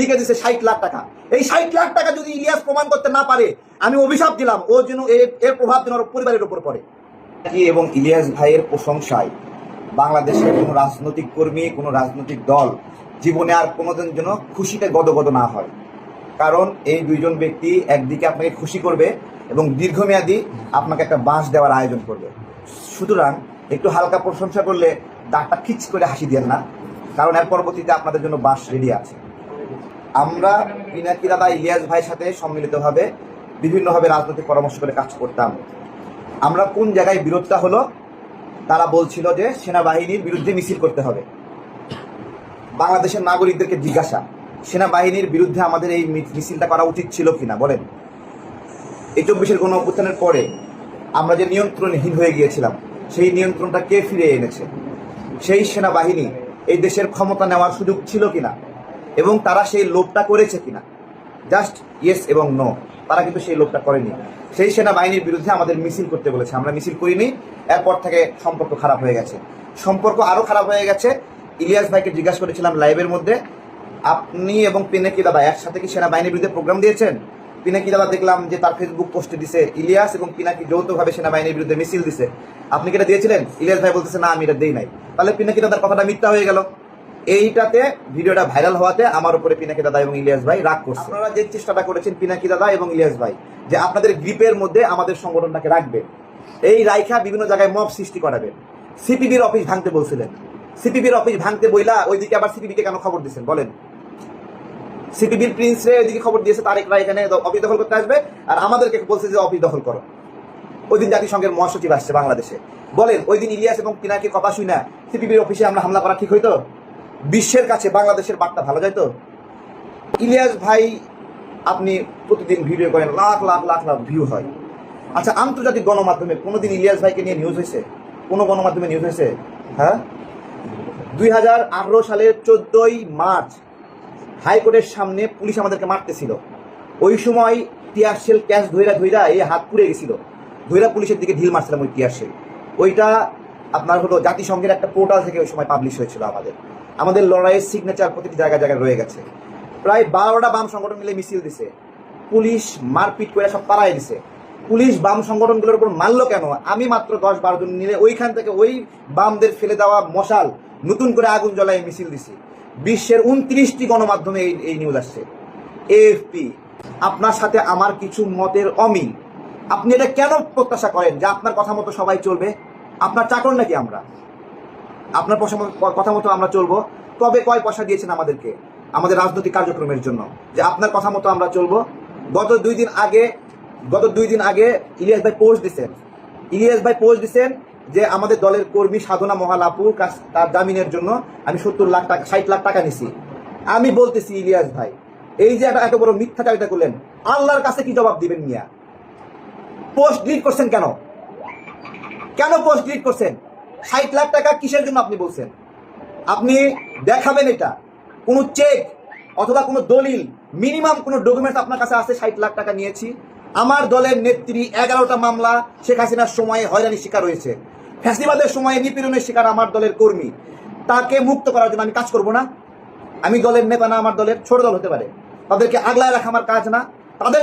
লিখে দিছে ষাট লাখ টাকা। এই ষাট লাখ টাকা যদি ইলিয়াস প্রমাণ করতে না পারে, আমি অভিশাপ দিলাম, ও যেন এর প্রভাব যেন পরিবারের উপর পড়ে। এবং ইলিয়াস ভাইয়ের প্রশংসায় বাংলাদেশের কোনো রাজনৈতিক কর্মী, কোনো রাজনৈতিক দল জীবনে আর কোনোদিন যেন খুশিতে গদগদ না হয়। কারণ এই দুইজন ব্যক্তি একদিকে আপনাকে খুশি করবে এবং দীর্ঘমেয়াদী আপনাকে একটা বাঁশ দেওয়ার আয়োজন করবে। সুতরাং একটু হালকা প্রশংসা করলে দাঁতটা খিচ করে হাসি দেন না, কারণ এর পরবর্তীতে আপনাদের জন্য বাঁশ রেডি আছে। আমরা পিনাকি দাদা ইলিয়াস ভাইয়ের সাথে সম্মিলিতভাবে বিভিন্নভাবে রাজনৈতিক পরামর্শ করে কাজ করতাম। আমরা কোন জায়গায় বিরোধটা হলো, তারা বলছিল যে সেনাবাহিনীর বিরুদ্ধে মিছিল করতে হবে। বাংলাদেশের নাগরিকদেরকে জিজ্ঞাসা, সেনাবাহিনীর বিরুদ্ধে আমাদের এই মিছিলটা করা উচিত ছিল কিনা? বলেন। এই চব্বিশের গণ অভ্যুত্থানের পরে আমরা যে নিয়ন্ত্রণহীন হয়ে গিয়েছিলাম, সেই নিয়ন্ত্রণটা কে ফিরে এনেছে? সেই সেনাবাহিনী এই দেশের ক্ষমতা নেওয়ার সুযোগ ছিল কিনা? এবং তারা সেই লোভটা করেছে কিনা। জাস্ট ইয়েস এবং নো তারা কিন্তু সেই লোভটা করেনি। সেই সেনাবাহিনীর বিরুদ্ধে আমাদের মিছিল করতে বলেছে। আমরা মিছিল করিনি। এরপর থেকে সম্পর্ক খারাপ হয়ে গেছে। সম্পর্ক আরও খারাপ হয়ে গেছে। ইলিয়াস ভাইকে জিজ্ঞাসা করেছিলাম লাইভের মধ্যে, আপনি এবং পিনাকি দাদা একসাথে কি সেনাবাহিনীর বিরুদ্ধে প্রোগ্রাম দিয়েছেন? পিনাকি দাদা দেখলাম যে তার ফেসবুক পোস্টে দিছে ইলিয়াস এবং পিনাকি যৌথভাবে সেনাবাহিনীর বিরুদ্ধে মিছিল দিছে। আপনি কি এটা দিয়েছিলেন? ইলিয়াস ভাই বলতেছে, না, আমি এটা দিই নাই। তাহলে পিনাকি দাদার কথাটা মিথ্যা হয়ে গেল। এইটাতে ভিডিওটা ভাইরাল হওয়াতে আমার উপরে পিনাকি দাদা এবং ইলিয়াস ভাই রাগ করছে। আপনারা যে চেষ্টাটা করেছেন পিনাকি দাদা এবং ইলিয়াস ভাই, যে আপনাদের গ্রিপের মধ্যে আমাদের সংগঠনটাকে রাখবে। এই রাইখা বিভিন্ন জায়গায় মব সৃষ্টি করাবে। সিপিবির অফিস ভাঙতে বলছিলেন। সিপিবির অফিস ভাঙতে বইলা ওইদিকে আবার সিপিবিকে কেন খবর দিচ্ছেন বলেন। সিপিবির প্রিন্স রে ওইদিকে খবর দিয়েছে, তারেকরা এখানে অফিস দখল করতে আসবে। আর আমাদেরকে বলছে যে অফিস দখল করো। ওই দিন জাতিসংঘের মহাসচিব আসছে বাংলাদেশে। বলেন, ওই দিন ইলিয়াস এবং পিনাকির কথা শুই না সিপিবির অফিসে আমরা হামলা করা ঠিক হইতো? বিশ্বের কাছে বাংলাদেশের বার্তা ভালো যায় তো? ইলিয়াস ভাই, আপনি প্রতিদিন ভিডিও করেন, লাখ লাখ লাখ লাখ ভিউ হয়। আচ্ছা আন্তর্জাতিক গণমাধ্যমে কোনোদিন ইলিয়াস ভাইকে নিয়ে নিউজ হয়েছে? কোনো গণমাধ্যমে নিউজ হয়েছে? হ্যাঁ? দুই হাজার আঠারো সালের চোদ্দই মার্চ হাইকোর্টের সামনে পুলিশ আমাদেরকে মারতেছিল। ওই সময় টিয়ার শেল ক্যাশ ধৈরা ধৈরা এই হাত পুড়ে গেছিল। ধইরা পুলিশের দিকে ঢিল মারছিলাম ওই টিয়ার শেল। ওইটা আপনার হলো জাতিসংঘের একটা পোর্টাল থেকে ওই সময় পাবলিশ হয়েছিল আমাদের। আমাদের লড়াইয়ের সিগনেচার প্রতিটি জায়গায় জায়গায় রয়ে গেছে। প্রায় বারোটা বাম সংগঠন মিলে মিছিল দিছে। পুলিশ মারপিট করে সব পাড়ায় দিছে। পুলিশ বাম সংগঠনগুলোর উপর মারলো কেন? আমি মাত্র দশ বারো জন নিলে ওইখান থেকে ওই বামদের ফেলে দেওয়া মশাল নতুন করে আগুন জ্বলায় মিছিল দিছি। বিশ্বের উনত্রিশটি গণমাধ্যমে এই এই নিউজ আসছে। এএফপি আপনার সাথে আমার কিছু মতের অমিল। আপনি এটা কেন প্রত্যাশা করেন যে আপনার কথা মতো সবাই চলবে? আপনার চাকর নাকি আমরা? আপনার পয়সা কথা মতো আমরা চলবো। তবে কয় পয়সা দিয়েছেন আমাদেরকে? আমাদের রাজনৈতিক কার্যক্রমের জন্য। যে আপনার কথা মতো আমরা চলবো। গত দুই দিন আগে, গত দুই দিন আগে ইলিয়াস ভাই পোস্ট দিচ্ছেন ইলিয়াস ভাই পোস্ট দিচ্ছেন যে আমাদের দলের কর্মী সাধনা মহালাপুর কাছ- তার জামিনের জন্য আমি সত্তর লাখ টাকা ষাট লাখ টাকা নিছি। আমি বলতেছি, ইলিয়াস ভাই, এই যে একটা এত বড় মিথ্যা চারিতা করলেন, আল্লাহর কাছে কি জবাব দিবেন মিয়া? পোস্ট ডিলিট করছেন কেন? কেন পোস্ট ডিলিট করছেন? ষাট লাখ টাকা কিসের জন্য আপনি বলছেন? আপনি দেখাবেন এটা। কোনো চেক অথবা কোনো দলিল, মিনিমাম কোনো ডকুমেন্টস আপনার কাছে আছে, ষাট লাখ টাকা নিয়েছি। আমার দলের নেত্রী, এগারোটা মামলা, শেখ হাসিনার সময়ে হয়রানির শিকার হয়েছে। ফ্যাসিবাদের সময়ে নিপীড়নের শিকার আমার দলের কর্মী। তাকে মুক্ত করার জন্য আমি কাজ করব না। আমি দলের নেতা না, আমার দলের ছোট দল হতে পারে। তাদেরকে আগলায় রাখা আমার কাজ না। তাদের